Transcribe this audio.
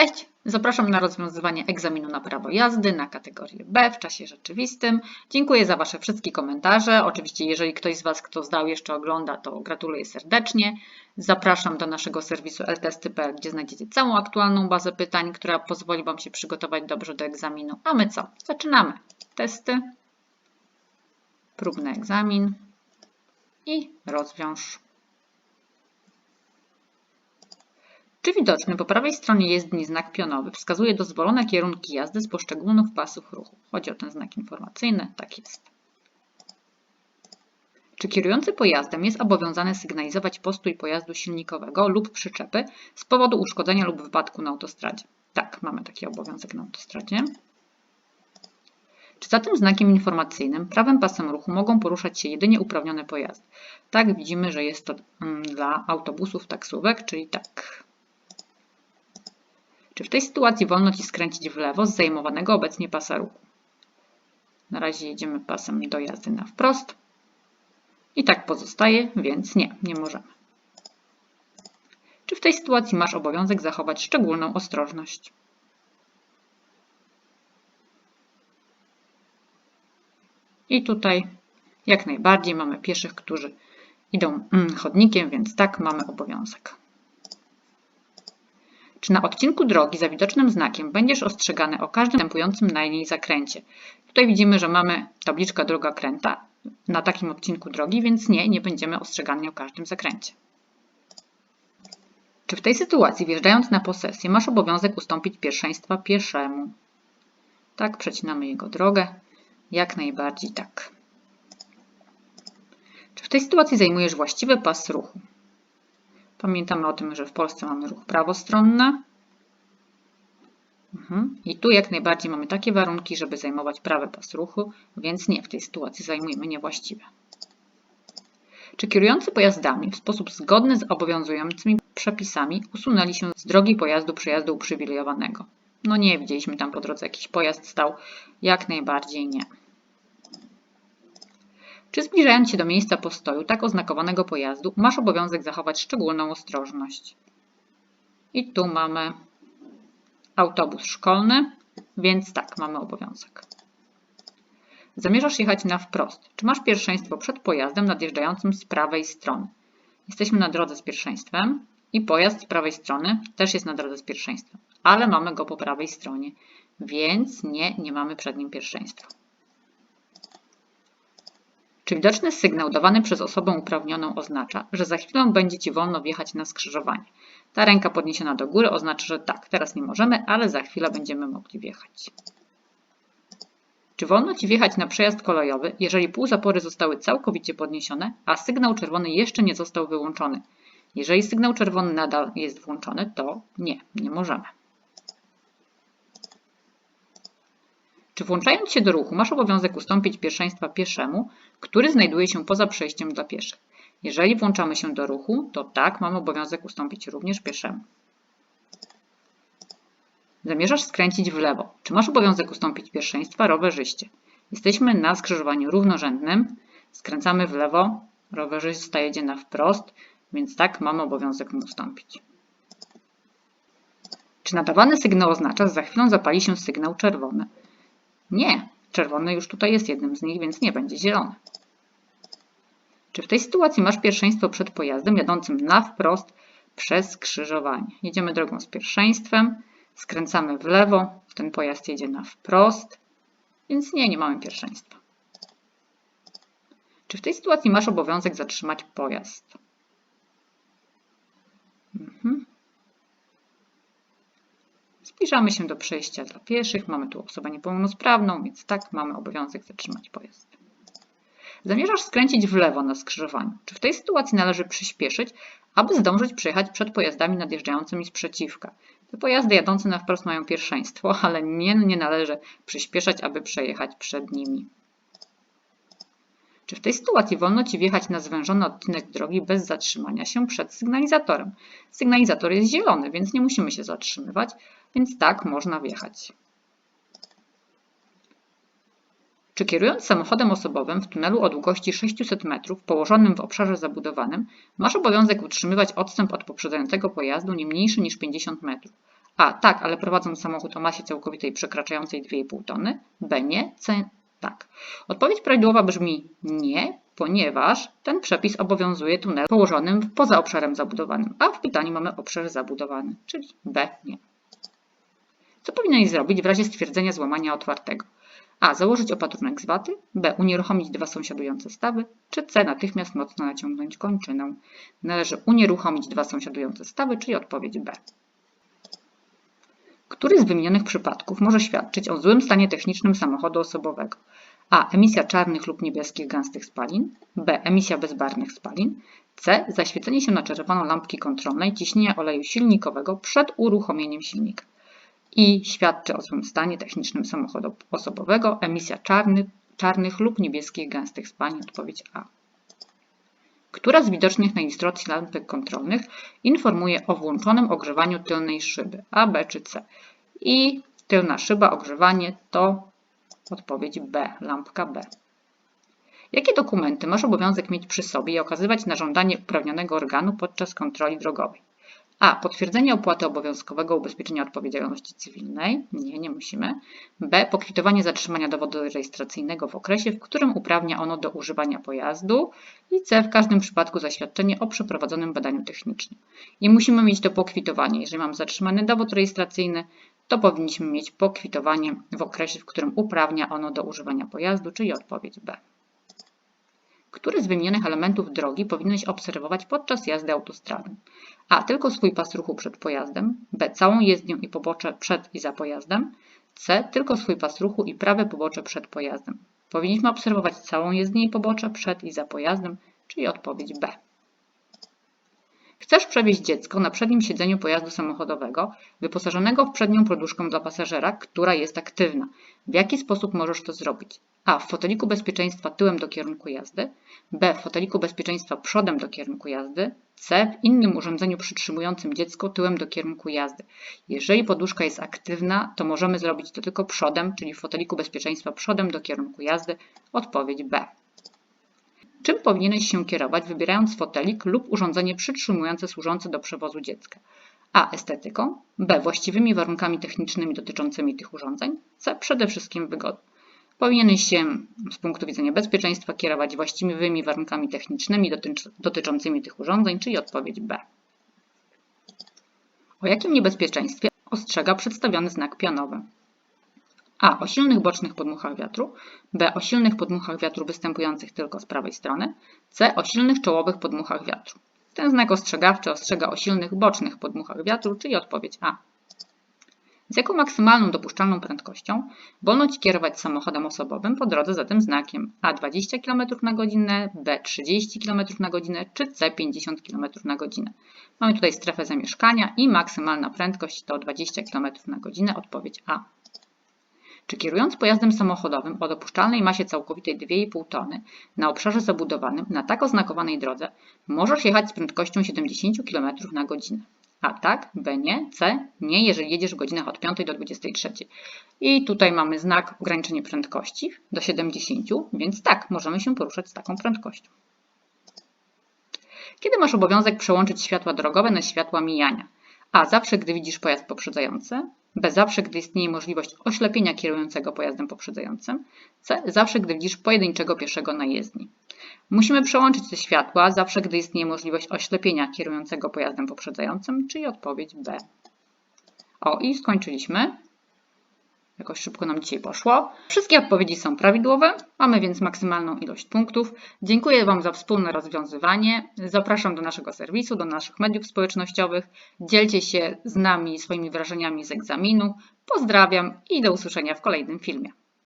Cześć! Zapraszam na rozwiązywanie egzaminu na prawo jazdy na kategorię B w czasie rzeczywistym. Dziękuję za Wasze wszystkie komentarze. Oczywiście, jeżeli ktoś z Was, kto zdał, jeszcze ogląda, to gratuluję serdecznie. Zapraszam do naszego serwisu ltesty.pl, gdzie znajdziecie całą aktualną bazę pytań, która pozwoli Wam się przygotować dobrze do egzaminu. A my co? Zaczynamy. Testy, próbny egzamin i rozwiąż. Czy widoczny po prawej stronie jezdni znak pionowy wskazuje dozwolone kierunki jazdy z poszczególnych pasów ruchu? Chodzi o ten znak informacyjny. Tak jest. Czy kierujący pojazdem jest obowiązany sygnalizować postój pojazdu silnikowego lub przyczepy z powodu uszkodzenia lub wypadku na autostradzie? Tak, mamy taki obowiązek na autostradzie. Czy za tym znakiem informacyjnym prawym pasem ruchu mogą poruszać się jedynie uprawnione pojazdy? Tak, widzimy, że jest to mm, dla autobusów, taksówek, czyli tak. Czy w tej sytuacji wolno Ci skręcić w lewo z zajmowanego obecnie pasa ruchu? Na razie jedziemy pasem do jazdy na wprost. I tak pozostaje, więc nie, nie możemy. Czy w tej sytuacji masz obowiązek zachować szczególną ostrożność? I tutaj jak najbardziej mamy pieszych, którzy idą mm, chodnikiem, więc tak mamy obowiązek. Czy na odcinku drogi za widocznym znakiem będziesz ostrzegany o każdym następującym na niej zakręcie? Tutaj widzimy, że mamy tabliczkę droga kręta na takim odcinku drogi, więc nie, nie będziemy ostrzegani o każdym zakręcie. Czy w tej sytuacji wjeżdżając na posesję masz obowiązek ustąpić pierwszeństwa pieszemu? Tak, przecinamy jego drogę. Jak najbardziej tak. Czy w tej sytuacji zajmujesz właściwy pas ruchu? Pamiętamy o tym, że w Polsce mamy ruch prawostronny. Mhm. I tu jak najbardziej mamy takie warunki, żeby zajmować prawy pas ruchu, więc nie, w tej sytuacji zajmujemy niewłaściwe. Czy kierujący pojazdami w sposób zgodny z obowiązującymi przepisami usunęli się z drogi pojazdu przejazdu uprzywilejowanego? No nie, widzieliśmy tam po drodze jakiś pojazd stał. Jak najbardziej nie. Czy zbliżając się do miejsca postoju tak oznakowanego pojazdu, masz obowiązek zachować szczególną ostrożność? I tu mamy autobus szkolny, więc tak, mamy obowiązek. Zamierzasz jechać na wprost. Czy masz pierwszeństwo przed pojazdem nadjeżdżającym z prawej strony? Jesteśmy na drodze z pierwszeństwem i pojazd z prawej strony też jest na drodze z pierwszeństwem, ale mamy go po prawej stronie, więc nie, nie mamy przed nim pierwszeństwa. Czy widoczny sygnał dawany przez osobę uprawnioną oznacza, że za chwilę będzie Ci wolno wjechać na skrzyżowanie? Ta ręka podniesiona do góry oznacza, że tak, teraz nie możemy, ale za chwilę będziemy mogli wjechać. Czy wolno Ci wjechać na przejazd kolejowy, jeżeli półzapory zostały całkowicie podniesione, a sygnał czerwony jeszcze nie został wyłączony? Jeżeli sygnał czerwony nadal jest włączony, to nie, nie możemy. Czy włączając się do ruchu masz obowiązek ustąpić pierwszeństwa pieszemu, który znajduje się poza przejściem dla pieszych? Jeżeli włączamy się do ruchu, to tak, mamy obowiązek ustąpić również pieszemu. Zamierzasz skręcić w lewo. Czy masz obowiązek ustąpić pierwszeństwa rowerzyście? Jesteśmy na skrzyżowaniu równorzędnym, skręcamy w lewo, rowerzysta jedzie na wprost, więc tak, mamy obowiązek mu ustąpić. Czy nadawany sygnał oznacza, że za chwilę zapali się sygnał czerwony? Nie, czerwony już tutaj jest jednym z nich, więc nie będzie zielony. Czy w tej sytuacji masz pierwszeństwo przed pojazdem jadącym na wprost przez skrzyżowanie? Jedziemy drogą z pierwszeństwem, skręcamy w lewo, ten pojazd jedzie na wprost, więc nie, nie mamy pierwszeństwa. Czy w tej sytuacji masz obowiązek zatrzymać pojazd? Zbliżamy się do przejścia dla pieszych. Mamy tu osobę niepełnosprawną, więc tak, mamy obowiązek zatrzymać pojazd. Zamierzasz skręcić w lewo na skrzyżowaniu. Czy w tej sytuacji należy przyspieszyć, aby zdążyć przejechać przed pojazdami nadjeżdżającymi z przeciwka? Te pojazdy jadące na wprost mają pierwszeństwo, ale nie, nie należy przyspieszać, aby przejechać przed nimi. Czy w tej sytuacji wolno Ci wjechać na zwężony odcinek drogi bez zatrzymania się przed sygnalizatorem? Sygnalizator jest zielony, więc nie musimy się zatrzymywać, więc tak można wjechać. Czy kierując samochodem osobowym w tunelu o długości 600 metrów położonym w obszarze zabudowanym, masz obowiązek utrzymywać odstęp od poprzedzającego pojazdu nie mniejszy niż 50 metrów, A. Tak, ale prowadząc samochód o masie całkowitej przekraczającej 2,5 tony. B. Nie. C. Tak. Odpowiedź prawidłowa brzmi nie, ponieważ ten przepis obowiązuje tunel położonym poza obszarem zabudowanym, a w pytaniu mamy obszar zabudowany, czyli B. Nie. Co powinieneś zrobić w razie stwierdzenia złamania otwartego? A. Założyć opatrunek z waty. B. Unieruchomić dwa sąsiadujące stawy. Czy C. Natychmiast mocno naciągnąć kończynę. Należy unieruchomić dwa sąsiadujące stawy, czyli odpowiedź B. Który z wymienionych przypadków może świadczyć o złym stanie technicznym samochodu osobowego? A. Emisja czarnych lub niebieskich gęstych spalin. B. Emisja bezbarwnych spalin. C. Zaświecenie się na czerwono lampki kontrolnej ciśnienia oleju silnikowego przed uruchomieniem silnika. I świadczy o złym stanie technicznym samochodu osobowego emisja czarny, czarnych lub niebieskich gęstych spalin. Odpowiedź A. Która z widocznych na ilustracji lampek kontrolnych informuje o włączonym ogrzewaniu tylnej szyby A, B czy C? I tylna szyba, ogrzewanie to odpowiedź B, lampka B. Jakie dokumenty masz obowiązek mieć przy sobie i okazywać na żądanie uprawnionego organu podczas kontroli drogowej? A. Potwierdzenie opłaty obowiązkowego ubezpieczenia odpowiedzialności cywilnej. Nie, nie musimy. B. Pokwitowanie zatrzymania dowodu rejestracyjnego w okresie, w którym uprawnia ono do używania pojazdu. I C. W każdym przypadku zaświadczenie o przeprowadzonym badaniu technicznym. I musimy mieć to pokwitowanie. Jeżeli mam zatrzymany dowód rejestracyjny, to powinniśmy mieć pokwitowanie w okresie, w którym uprawnia ono do używania pojazdu, czyli odpowiedź B. Który z wymienionych elementów drogi powinieneś obserwować podczas jazdy autostradą? A. Tylko swój pas ruchu przed pojazdem. B. Całą jezdnię i pobocze przed i za pojazdem. C. Tylko swój pas ruchu i prawe pobocze przed pojazdem. Powinniśmy obserwować całą jezdnię i pobocze przed i za pojazdem, czyli odpowiedź B. Chcesz przewieźć dziecko na przednim siedzeniu pojazdu samochodowego wyposażonego w przednią poduszkę dla pasażera, która jest aktywna. W jaki sposób możesz to zrobić? A. W foteliku bezpieczeństwa tyłem do kierunku jazdy. B. W foteliku bezpieczeństwa przodem do kierunku jazdy. C. W innym urządzeniu przytrzymującym dziecko tyłem do kierunku jazdy. Jeżeli poduszka jest aktywna, to możemy zrobić to tylko przodem, czyli w foteliku bezpieczeństwa przodem do kierunku jazdy. Odpowiedź B. Czym powinieneś się kierować, wybierając fotelik lub urządzenie przytrzymujące służące do przewozu dziecka? A. Estetyką. B. Właściwymi warunkami technicznymi dotyczącymi tych urządzeń. C. Przede wszystkim wygodą. Powinieneś się z punktu widzenia bezpieczeństwa kierować właściwymi warunkami technicznymi dotyczącymi tych urządzeń, czyli odpowiedź B. O jakim niebezpieczeństwie ostrzega przedstawiony znak pionowy? A. O silnych bocznych podmuchach wiatru. B. O silnych podmuchach wiatru występujących tylko z prawej strony. C. O silnych czołowych podmuchach wiatru. Ten znak ostrzegawczy ostrzega o silnych bocznych podmuchach wiatru, czyli odpowiedź A. Z jaką maksymalną dopuszczalną prędkością wolno Ci kierować samochodem osobowym po drodze za tym znakiem A 20 km na godzinę, B 30 km na godzinę czy C 50 km na godzinę. Mamy tutaj strefę zamieszkania i maksymalna prędkość to 20 km na godzinę, odpowiedź A. Czy kierując pojazdem samochodowym o dopuszczalnej masie całkowitej 2,5 tony na obszarze zabudowanym na tak oznakowanej drodze możesz jechać z prędkością 70 km na godzinę? A tak, B nie, C nie, jeżeli jedziesz w godzinach od 5 do 23. I tutaj mamy znak ograniczenie prędkości do 70, więc tak, możemy się poruszać z taką prędkością. Kiedy masz obowiązek przełączyć światła drogowe na światła mijania? A. Zawsze, gdy widzisz pojazd poprzedzający. B. Zawsze, gdy istnieje możliwość oślepienia kierującego pojazdem poprzedzającym. C. Zawsze, gdy widzisz pojedynczego pieszego na jezdni. Musimy przełączyć te światła zawsze, gdy istnieje możliwość oślepienia kierującego pojazdem poprzedzającym, czyli odpowiedź B. O, i skończyliśmy. Jakoś szybko nam dzisiaj poszło. Wszystkie odpowiedzi są prawidłowe, mamy więc maksymalną ilość punktów. Dziękuję Wam za wspólne rozwiązywanie. Zapraszam do naszego serwisu, do naszych mediów społecznościowych. Dzielcie się z nami swoimi wrażeniami z egzaminu. Pozdrawiam i do usłyszenia w kolejnym filmie.